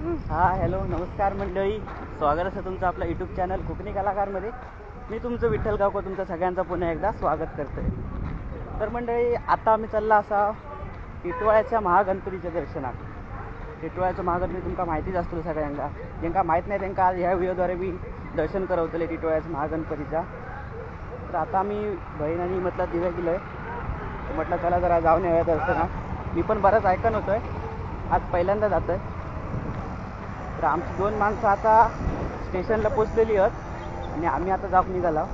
हा हॅलो नमस्कार मंडळी. स्वागत असं तुमचं आपलं यूट्यूब चॅनल कोकणी कलाकारमध्ये. मी तुमचं विठ्ठल गावकर तुमचं सगळ्यांचं पुन्हा एकदा स्वागत करतोय. तर मंडळी आता आम्ही चालला असा टिटवाळ्याच्या महागणपतीच्या दर्शनात. टिटवाळ्याचं महागणपती तुमका माहितीच असतो सगळ्यांना. ज्यांका माहीत नाही त्यांना आज ह्या व्हिडिओद्वारे मी दर्शन करवतले टिटवाळ्याच्या महागणपतीचा. तर आता आम्ही बहीण आणि म्हटलं दिवे गेलो आहे म्हटलं चला जरा जाऊन येऊया दर्शनात. मी पण बरंच ऐकन होतोय आज पहिल्यांदा जातोय. तर आमची दोन माणसं आता स्टेशनला पोचलेली आहेत आणि आम्ही आता जाऊन निघाला.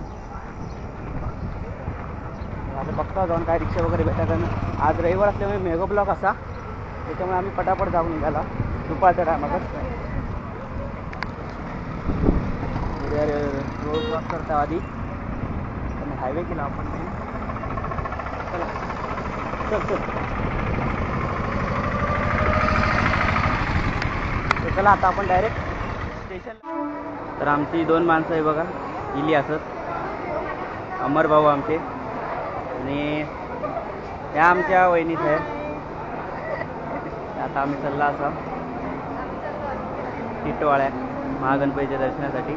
आता बघतो जाऊन काय रिक्षा वगैरे भेटा कारण आज रविवार असल्यामुळे मेगा ब्लॉक असा त्याच्यामुळे आम्ही पटापट जाऊन निघाला. दुपारच्या टायमातच रोड क्रॉस करता आधी. आणि हायवे केला आपण चला चल. चला आता आपण डायरेक्ट स्टेशन तर आमची दोन माणसं आहे बघा इली असत अमर भाऊ आमचे आणि त्या आमच्या वहिनीत आहे. आता आम्ही चालला असा टिटवाळ्या महागणपतीच्या दर्शनासाठी.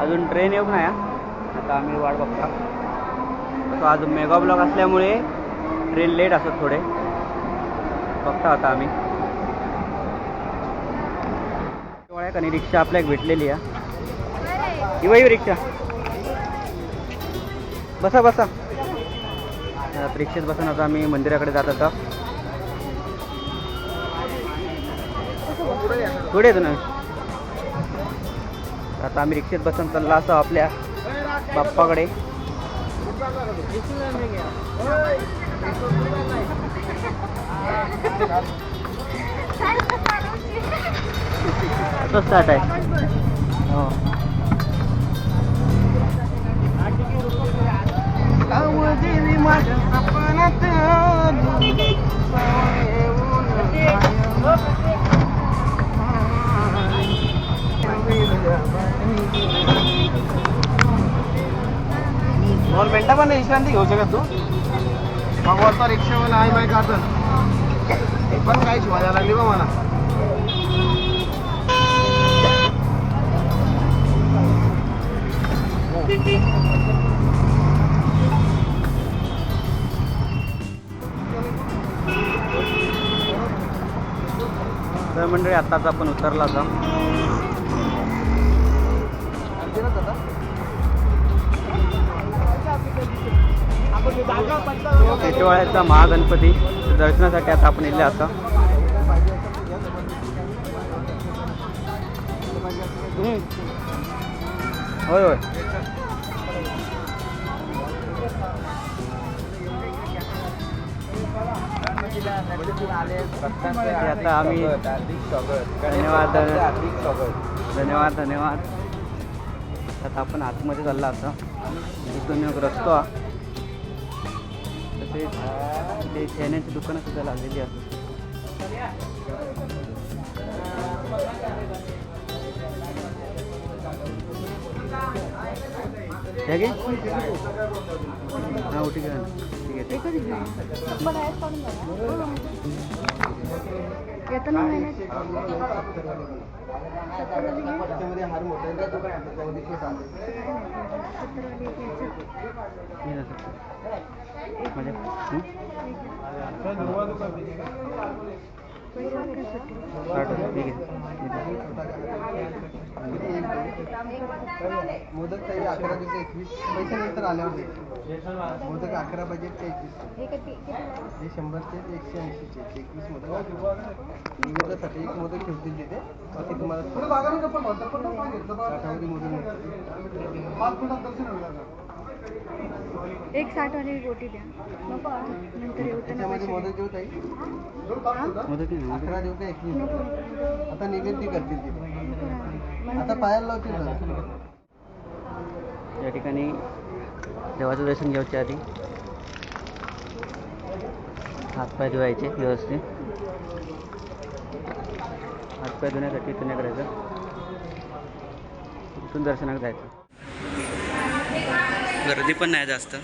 अजून ट्रेन येऊ नाही आता आम्ही वाट बघता. आज मेगा ब्लॉक असल्यामुळे ट्रेन लेट असत थोडे. बघता आता आम्ही. टिटवाळ्यात आणि रिक्षा आपल्याक भेटलेली आहे. इवा रिक्षा. बसा बसा. रिक्षेत बसून आता आम्ही मंदिराकडे जात होता. पुढे येतो ना आता आम्ही रिक्षेत बसून चालला असं आपल्या बाप्पाकडे. तो स्टार्ट आहे. हो. दोन मिनटं पण विश्रांती घेऊ शकत तू? मग वरता रिक्षावाला आई माय गाजन पण काही शिवायला लागली बा मला. तर मंडळी आत्ताच आपण उतरला होता. टिटवाळ्याचा महागणपती दर्शनासाठी आता आपण इले आता होय होय. आता आम्ही धन्यवाद धन्यवाद. धन्यवाद आता आपण आतमध्ये चालला आता. इथून एक रस्तो. तसेच ते खेळण्याची दुकानं सुद्धा लागलेली आहेत. हे घे हां उठी घ्या ठीक आहे येताना म्हणजे ठीक आहे मोदक ताई अकरा दिवस एकवीस पैसे नंतर आल्यावर देतो. मोदक अकरा पाहिजे ते एकवीस हे शंभर शंभरचे ते एकशे ऐंशीचे एकवीस मोदक निवेदासाठी एक मोदक ठेवतील तिथे बाकी तुम्हाला ताटामध्ये मोदक मिळतील. एक साठ वाली रोटी द्या. नको नंतर येऊ त्याच्यामध्ये मोदक देऊ ताई? मोदक नाही, अकरा देऊ का एकवीस आता निवेदी करतील तिथे आता पायाला लावतील जरा. या ठिकाणी देवाचं दर्शन घ्यायच्या आधी हातपाय धुवायचे व्यवस्थित. हातपाय धुण्यासाठी इथून करायचं. इथून दर्शनाला जायचं. गर्दी पण नाही जास्त.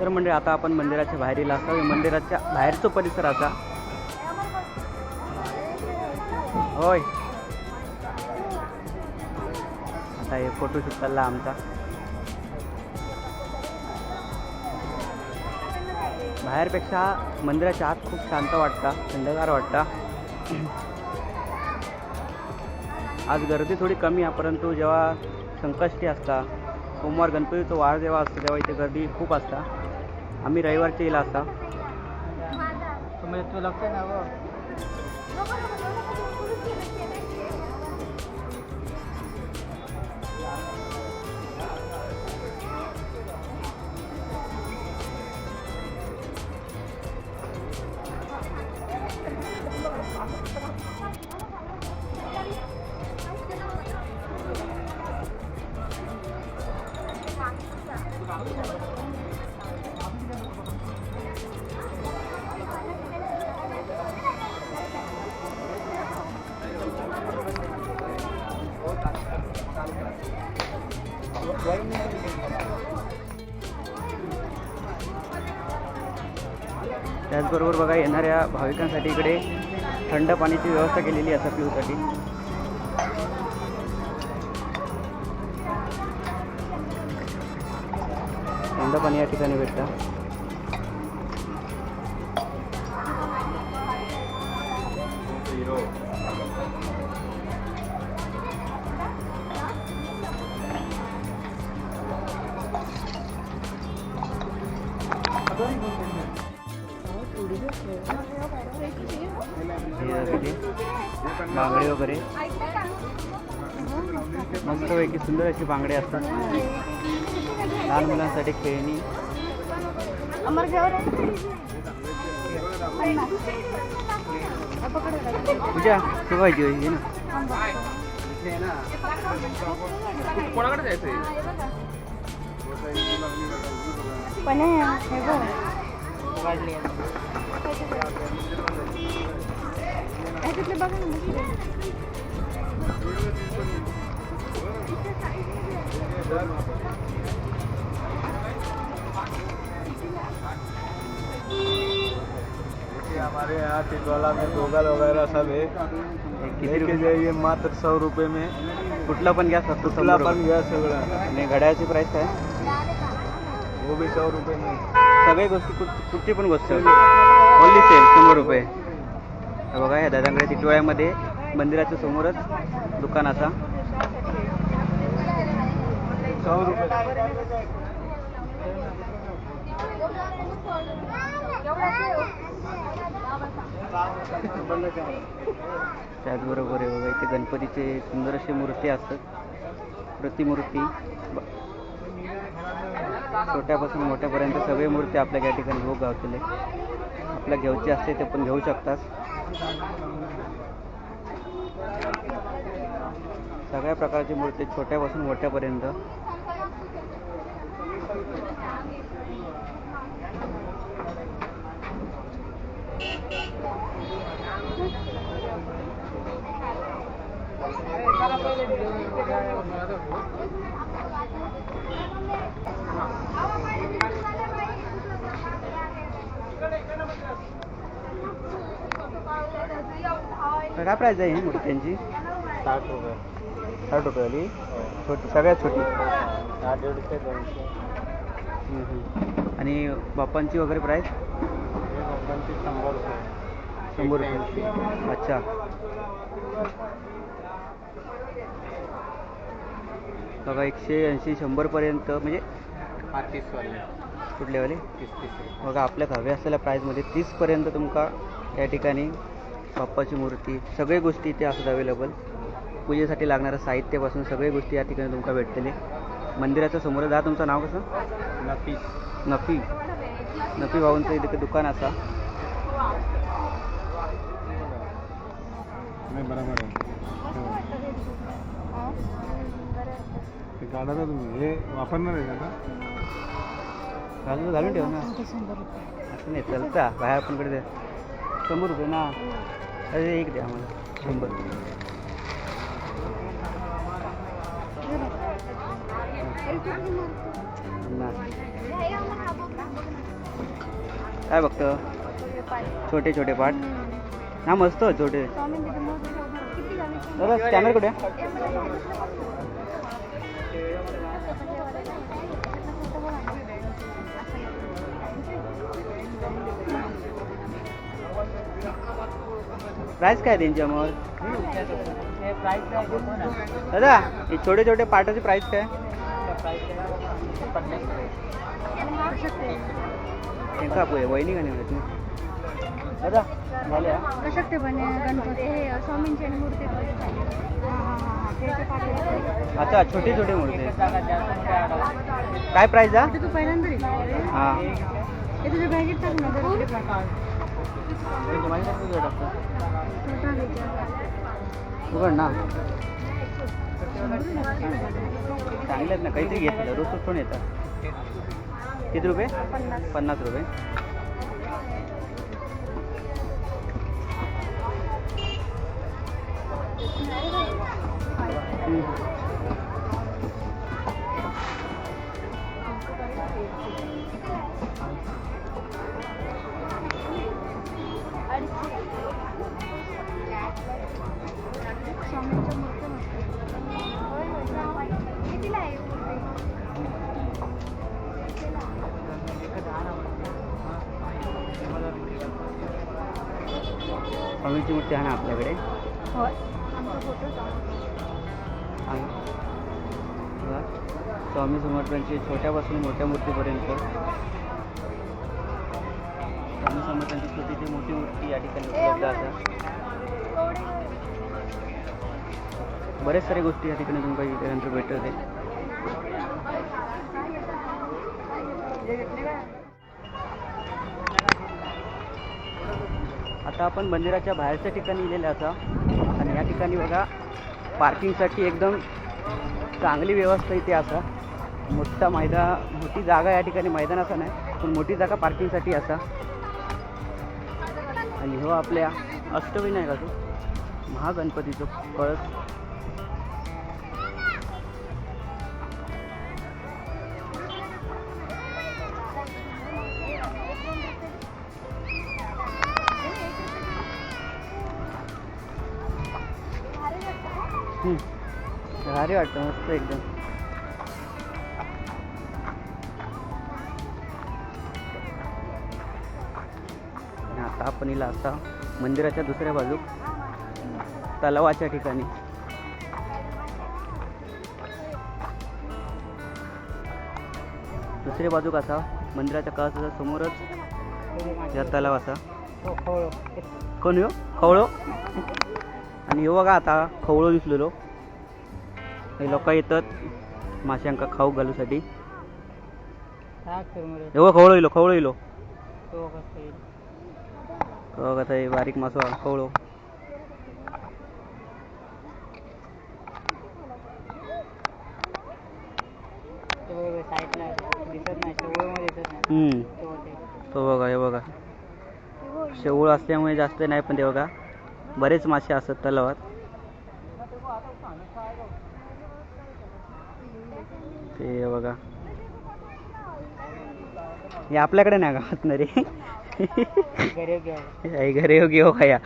तर म्हणजे आता आपण मंदिराच्या बाहेरील असतो. मंदिराच्या बाहेरचं परिसर आता. होय. असा हे फोटोशूट चालला आमचा. बाहेरपेक्षा मंदिराच्या आत खूप शांत वाटता थंडगार वाटता. आज गर्दी थोडी कमी आहे परंतु जेव्हा संकष्टी असता सोमवार गणपतीचा वार जेव्हा असतो तेव्हा इथे गर्दी खूप असता. आम्ही रविवारच्या येईल असता. तू त्याचबरोबर बघा येणाऱ्या भाविकांसाठी इकडे थंड पाण्याची व्यवस्था केलेली आहे पिऊसाठी थंड पाणी या ठिकाणी भेटतं. बांगडे वगैरे. मस्तपैकी सुंदर अशी बांगडे असतात. लहान मुलांसाठी खेळणी. पूजा तू पाहिजे ना. कोणाकडे जायचंय? पण हे बघ. ह्याच्यातले बघा ना हमारे यहाँ टिटवाला में गोगल वगैरह सब है। लेके जाइए मात्र सौ रुपये में। कुठला पण गॅस असतो खुला शंभर बन रुपये. गया सगळं आणि घड्याळाची प्राईस काय वो भी सौ रुपये में। सगळी गोष्टी कुठ- कुठली पण गोष्ट. ओनली सेल शंभर रुपये. हे बघा या दादांकडे टिटोळ्यामध्ये मंदिराच्या समोरच दुकान असा. त्याचबरोबर आहे बघा इथे गणपतीचे सुंदर अशी मूर्ती असतात. प्रतिमूर्ती. छोट्यापासून मोठ्यापर्यंत सगळे मूर्ती आपल्या या ठिकाणी हो भोग गावतले. आपल्या घ्यायची असते ते पण घेऊ शकतात. सगळ्या प्रकारची मूर्ती छोट्यापासून मोठ्यापर्यंत. काय प्राईज आहे ही मूर्त्यांची साठ रुपये. साठ रुपयावाली? छोटी सगळ्यात छोटी. साठ दीडशे दोनशे. हम्म, हम्म. आणि बाप्पांची वगैरे प्राईस हे लोकांची शंभर रुपये. शंभर रुपये. अच्छा. बघा एकशे ऐंशी शंभरपर्यंत म्हणजे हा तीसवाले. कुठलेवाले तीस तीस रुपये बघा आपल्याक हव्या असलेल्या प्राईजमध्ये तीसपर्यंत तुमका या ठिकाणी बाप्पाची मूर्ती सगळे गोष्टी इथे असतात अवेलेबल पूजेसाठी लागणारं साहित्यापासून सगळे गोष्टी या ठिकाणी तुमका भेटतले. मंदिराच्या समोर जा तुमचं नाव कसं? नफीस नफी. नफी भाऊंचं इथे दुकान असा. बरोबर आहे. ते काढा तुम्ही हे वापरणार आहे का? घालून घालून ठेव ना. असं नाही चलता बाहेर आपण कडे द्या शंभर रुपये ना. अरे एक द्या आम्हाला. शंभर. काय बघतो. छोटे छोटे पाठ. हा मस्त छोटे. स्कॅनर कुठे? प्राइस काय त्यांच्या मग? दादा हे छोटे छोटे पाटाची प्राइस काय? वहिनी का नाही दादा झाले हा? गणपती हे स्वामींची मूर्ती हां हां हां अच्छा छोटे छोटे मूर्ती. काय प्राइस हा तू पहिल्यांदा रे हा. हे तुझ्या बॅगेत टाक ना जरा. त्यांच्या मागे टाकतो तुझ्या टाकतो. तो टाक याच्यावर. उघड ना चांगले आहेत ना काहीतरी घेतलं रोज सुटून येतात किती रुपये पन्नास पन्नास रुपये हम्म. आहे ना आपल्याकडे? होय. आहे. स्वामी समर्थांची छोट्यापासून मोठ्या मूर्तीपर्यंत. स्वामी समर्थांची छोटी ते मोठी मूर्ती या ठिकाणी उपलब्ध असतात बरेच साऱ्या गोष्टी या ठिकाणी तुमका इल्यानंतर भेटत आता आपण मंदिराच्या बाहेरच्या ठिकाणी इलेले असा आणि या ठिकाणी बघा पार्किंगसाठी एकदम चांगली व्यवस्था इथे असा. मोठा मैदान मोठी जागा या ठिकाणी मैदान असा नाही पण मोठी जागा पार्किंगसाठी असा. आणि हो आपल्या अष्टविनायकाचं का महागणपतीचं कळस. भारी वाटतं मस्त एकदम. आता आपण हिला आता मंदिराच्या दुसऱ्या बाजू तलावाच्या ठिकाणी. दुसरी बाजू कसा? मंदिराच्या कळसाच्या समोरच या तलाव असा. कोण हो खवळो? आणि हे बघा आता खवळो दिसलेलो. हे लोक येतात. माशांका खाऊ घालूसाठी. हे बघ खवळो इलो खवळो हे बारीक मासो खवळो. तो बघा हे बघा. शेवळ असल्यामुळे जास्त नाही पण ते बघा. बरेच मासे असतात तलावात. हे बघा. हे आपल्याकडे नाही गावात ना रे? घरी हो घेऊ खाया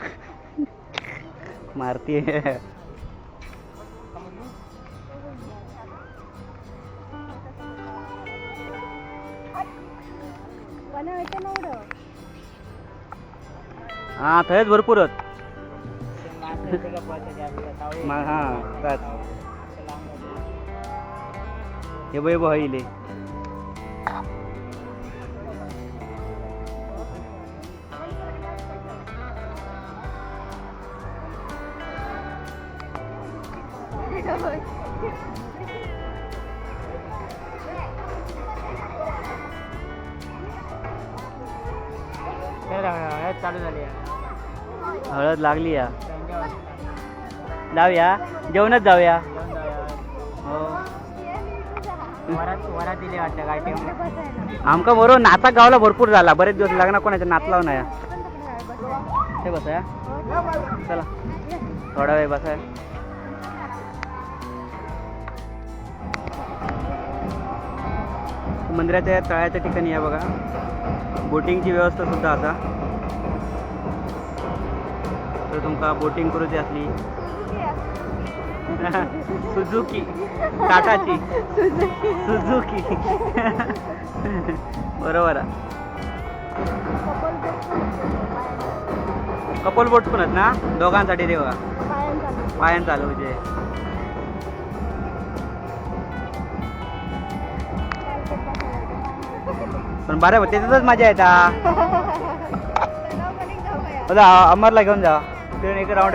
मारती बनवायचं नव्हतं हा थंयच भरपूर आहेत. मा- हा हे बघ हे बघ इले चालू झाली हळद लागली या. जाऊया जेवणच जाऊया. वरात दिली वाटतं काय आमका बरोबर नाचा गावला भरपूर झाला. बरेच दिवस लग्न कोणाच्या नाचला नाही आपण ते बसायला. हे. चला. थोडा वेळ बसा. मंदिराच्या तळ्याच्या ठिकाणी या बघा. बोटिंगची व्यवस्था सुद्धा आता. तर तुमका बोटिंग करूची असली. सुझुकी टाटाची सुझुकी बरोबर आहे. कपल बोट पण आहेत ना? दोघांसाठी ते बघा. पायान चालू म्हणजे पण बरं बघ त्याच्यातच मजा येता. अमरला घेऊन जा. एक राऊंड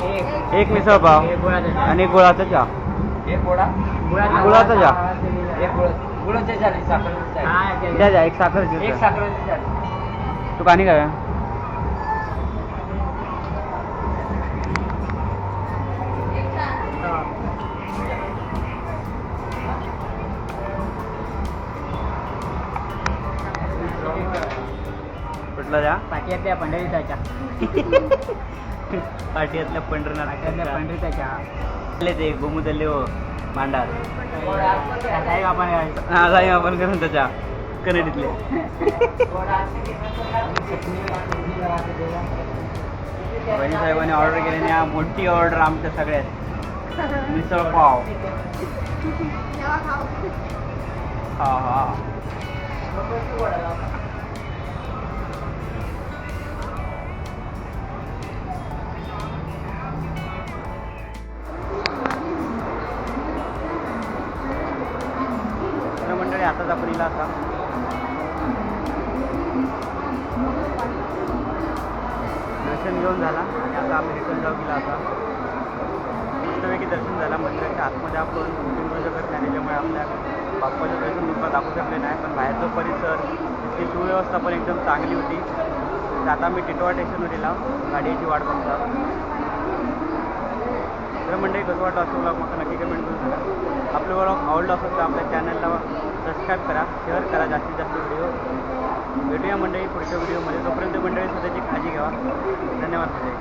एक. मिसळ पाव. आणि एक गुळाचा चहा. गुळाचा चहा. द्या द्या एक साखर एक साखर तू पाणी काय कुठला द्या पाठीतल्या पंढरीचा पाटीयातल्या पंढरनाथ. पंढरीचा आले ते गोमुदल्ले हो हा जाई आपण करून त्याच्या कनेडीतले बहिणी साहेबांनी ऑर्डर केल्याने हा मोठी ऑर्डर आमच्या सगळ्यात. मिसळ पाव. हा हा. दर्शन घेऊन झाला. आणि आता आम्ही रिटर्न जाऊ गेला आता. मस्तपैकी दर्शन झाला. मंदिराच्या आतमध्ये आपण शूटिंग वगैरे नाही त्याच्यामुळे आपल्या बाप्पाचं दर्शन दुःख दाखवू शकले नाही. पण बाहेरचं परिसर तिथली सुव्यवस्था पण एकदम चांगली होती. तर आता मी टिटवा स्टेशनवर गाडीची वाट बघता तर मंडळी कसं वाटलं असं ब्लॉग मग नक्की कमेंट करून सांगा. आपलं ब्लॉग आवडलं असेल तर आपल्या चॅनलला सबस्क्राईब करा शेअर करा जास्तीत जास्त व्हिडिओ भेटूया मंडळी पुढच्या व्हिडिओमध्ये. तोपर्यंत मंडळी स्वतःची काळजी घ्यावा. धन्यवाद मंडळी.